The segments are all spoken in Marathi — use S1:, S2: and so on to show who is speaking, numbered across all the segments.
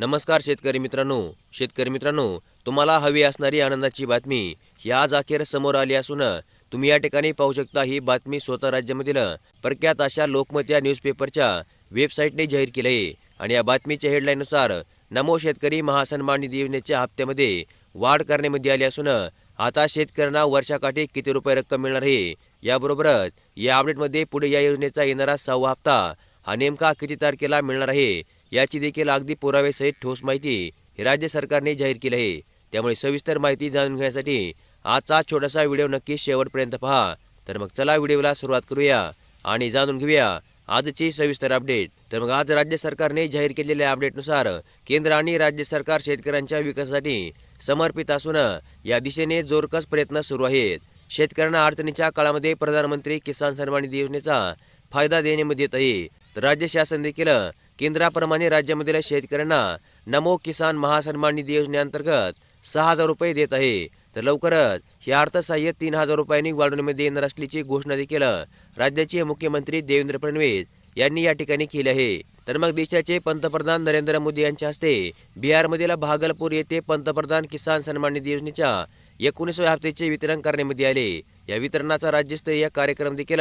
S1: नमस्कार शेतकरी मित्रांनो. शेतकरी मित्रांनो तुम्हाला हवी असणारी आनंदाची बातमी ही आज अखेर समोर आली असून तुम्ही या ठिकाणी पाहू शकता ही बातमी स्वतः राज्यामधील प्रख्यात अशा लोकमत या न्यूजपेपरच्या वेबसाईटने जाहीर केली आहे. आणि या बातमीच्या हेडलाईननुसार नमो शेतकरी महासन्मान निधी योजनेच्या हप्त्यामध्ये वाढ करण्यामध्ये आली असून आता शेतकऱ्यांना वर्षाकाठी किती रुपये रक्कम मिळणार आहे याबरोबरच या अपडेटमध्ये पुढे या योजनेचा येणारा सहावा हप्ता हा नेमका किती तारखेला मिळणार आहे याची देखील अगदी पुरावेसहित ठोस माहिती हे राज्य सरकारने जाहीर केली आहे. त्यामुळे सविस्तर माहिती जाणून घेण्यासाठी आजचा छोटासा व्हिडिओ नक्की शेवटपर्यंत पहा. तर मग चला व्हिडिओला सुरुवात करूया आणि जाणून घेऊया आजची सविस्तर अपडेट. तर मग आज राज्य सरकारने जाहीर केलेल्या अपडेटनुसार केंद्र आणि राज्य सरकार शेतकऱ्यांच्या विकासासाठी समर्पित असून या दिशेने जोरकस प्रयत्न सुरू आहेत. शेतकऱ्यांना अडचणीच्या काळामध्ये प्रधानमंत्री किसान सन्मान निधी योजनेचा फायदा देण्यामध्ये येत आहे. तर राज्य शासन देखील केंद्राप्रमाणे राज्यामधील शेतकऱ्यांना नमो किसान महासन्मान निधी योजनेअंतर्गत सहा हजार रुपये देत आहे. तर लवकरच हे अर्थसहाय्य तीन हजार रुपयांनी वाढवण्यामध्ये येणार असल्याची घोषणा देखील राज्याचे मुख्यमंत्री देवेंद्र फडणवीस यांनी या ठिकाणी केली आहे. तर मग देशाचे पंतप्रधान नरेंद्र मोदी यांच्या हस्ते बिहारमधील भागलपूर येथे पंतप्रधान किसान सन्मान निधी योजनेच्या एकोणीसव्या हप्त्याचे वितरण करण्यामध्ये आले. या वितरणाचा राज्यस्तरीय कार्यक्रम देखील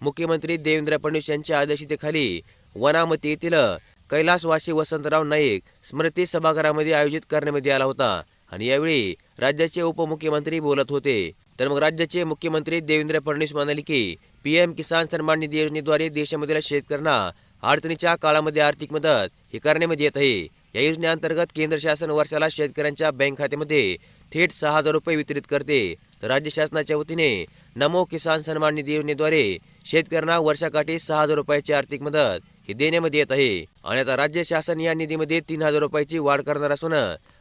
S1: मुख्यमंत्री देवेंद्र फडणवीस यांच्या अध्यक्षतेखाली वनामती येथील कैलासवासी वसंतराव नाईक स्मृती सभागृहामध्ये आयोजित करण्यामध्ये आला होता. आणि यावेळी राज्याचे उपमुख्यमंत्री बोलत होते. तर मग राज्याचे मुख्यमंत्री देवेंद्र फडणवीस म्हणाले की पीएम किसान सन्मान निधी योजनेद्वारे देशामधील शेतकऱ्यांना अडचणीच्या काळामध्ये आर्थिक मदत ही करण्यामध्ये येत आहे. या योजनेअंतर्गत केंद्र शासन वर्षाला शेतकऱ्यांच्या बँक खात्यामध्ये थेट सहा हजार रुपये वितरित करते. तर राज्य शासनाच्या वतीने नमो किसान सन्मान निधी योजनेद्वारे शेतकऱ्यांना वर्षाकाठी सहा हजार रुपयाची आर्थिक मदत ही देण्यामध्ये येत आहे. आणि आता राज्य शासन या निधीमध्ये तीन हजार रुपयाची वाढ करणार असून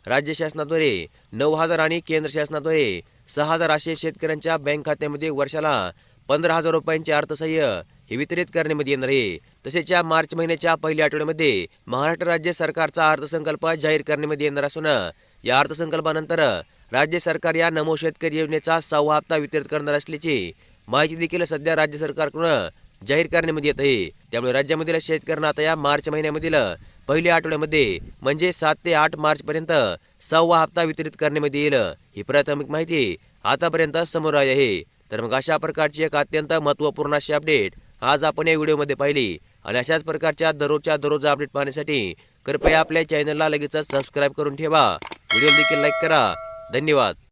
S1: राज्य शासनाद्वारे नऊ हजार आणि केंद्र शासनाद्वारे सहा हजार असे शेतकऱ्यांच्या बँक खात्यामध्ये वर्षाला पंधरा हजार रुपयांचे अर्थसहाय्य हे वितरित करण्यामध्ये येणार आहे. तसेच या मार्च महिन्याच्या पहिल्या आठवड्यामध्ये महाराष्ट्र राज्य सरकारचा अर्थसंकल्प जाहीर करण्यामध्ये येणार असून या अर्थसंकल्पानंतर राज्य सरकार या नमो शेतकरी योजनेचा सहावा हप्ता वितरित करणार असल्याची माहिती देखील सध्या राज्य सरकारकडून जाहीर करण्यामध्ये येत आहे. त्यामुळे राज्यामधील शेतकऱ्यांना आता या मार्च महिन्यामधील पहिल्या आठवड्यामध्ये म्हणजे सात ते आठ मार्च पर्यंत सहावा हप्ता वितरित करण्यामध्ये येईल. ही प्राथमिक माहिती आतापर्यंत समोर आली आहे. तर मग अशा प्रकारची एक अत्यंत महत्त्वपूर्ण अशी अपडेट आज आपण या व्हिडिओमध्ये पाहिली. आणि अशाच प्रकारच्या दररोजच्या दररोज अपडेट पाहण्यासाठी कृपया आपल्या चॅनलला लगेचच सबस्क्राईब करून ठेवा. व्हिडिओ देखील लाईक करा. धन्यवाद.